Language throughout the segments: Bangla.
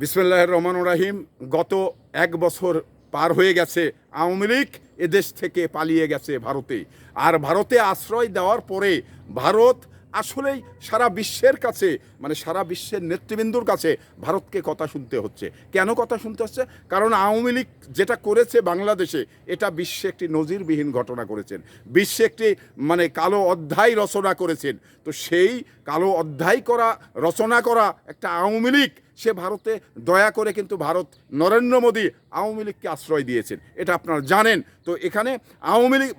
বিসমুল্লাহ রহমান রাহিম, গত এক বছর পার হয়ে গেছে, আওয়ামী লীগ এদেশ থেকে পালিয়ে গেছে ভারতে। আর ভারতে আশ্রয় দেওয়ার পরে ভারত আসলেই সারা বিশ্বের কাছে মানে সারা বিশ্বের নেতৃবৃন্দুর কাছে ভারতকে কথা শুনতে হচ্ছে। কেন কথা শুনতে হচ্ছে? কারণ আওয়ামী লীগ যেটা করেছে বাংলাদেশে, এটা বিশ্বে একটি নজিরবিহীন ঘটনা করেছেন। বিশ্বে একটি মানে কালো অধ্যায় রচনা করেছেন। তো সেই কালো অধ্যায় করা, রচনা করা একটা আওয়ামী লীগ সে ভারতে দয়া করে কিন্তু ভারত নরেন্দ্র মোদী আওয়ামী লীগকে আশ্রয় দিয়েছেন। এটা আপনারা জানেন। তো এখানে আওয়ামী লীগ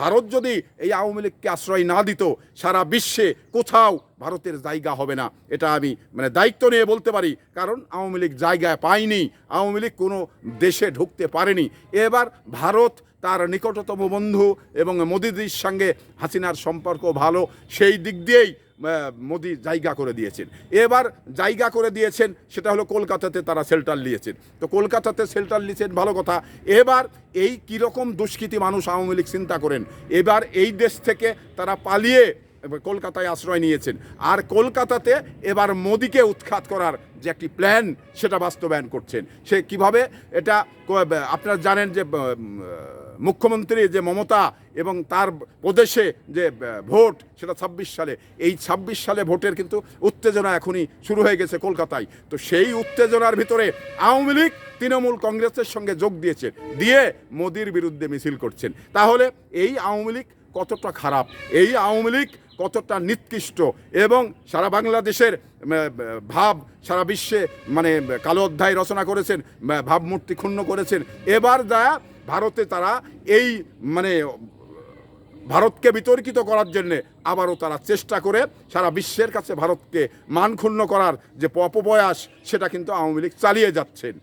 ভারত যদি এই আওয়ামী লীগকে আশ্রয় না দিত, সারা বিশ্বে কোথাও ভারতের জায়গা হবে না। এটা আমি মানে দায়িত্ব নিয়ে বলতে পারি, কারণ আওয়ামী লীগ জায়গায় পায়নি, আওয়ামী লীগ কোনো দেশে ঢুকতে পারেনি। এবার ভারত তার নিকটতম বন্ধু এবং মোদিদির সঙ্গে হাসিনার সম্পর্ক ভালো, সেই দিক দিয়েই মোদি জায়গা করে দিয়েছেন। এবার জায়গা করে দিয়েছেন, সেটা হলো কলকাতাতে তারা শেল্টার নিয়েছেন। তো কলকাতাতে শেল্টার নিয়েছেন, ভালো কথা। এবার এই কীরকম দুষ্কৃতি মানুষ আওয়ামী লীগ চিন্তা করেন, এবার এই দেশ থেকে তারা পালিয়ে কলকাতায় আশ্রয় নিয়েছেন। আর কলকাতাতে এবার মোদিকে উৎখাত করার যে একটি প্ল্যান সেটা বাস্তবায়ন করছেন। সে কীভাবে? এটা আপনারা জানেন যে মুখ্যমন্ত্রী যে মমতা এবং তার প্রদেশে যে ভোট, সেটা ছাব্বিশ সালে। এই ছাব্বিশ সালে ভোটের কিন্তু উত্তেজনা এখনই শুরু হয়ে গেছে কলকাতায়। তো সেই উত্তেজনার ভিতরে আওয়ামী লীগ তৃণমূল কংগ্রেসের সঙ্গে যোগ দিয়েছে, দিয়ে মোদির বিরুদ্ধে মিছিল করছেন। তাহলে এই আওয়ামী লীগ কতটা খারাপ? এই আওয়ামী লীগ কতটা নিকৃষ্ট এবং সারা বাংলাদেশের ভাব সারা বিশ্বে মানে কালো অধ্যায় রচনা করেছেন ভাবমূর্তি ক্ষুণ্ণ করেছেন। এবার যা ভারতে তারা এই মানে ভারতকে বিতর্কিত করার জন্যে আবারও তারা চেষ্টা করে সারা বিশ্বের কাছে ভারতকে মানক্ষুণ্ণ করার যে অপপ্রয়াস, সেটা কিন্তু আওয়ামী লীগ চালিয়ে যাচ্ছেন।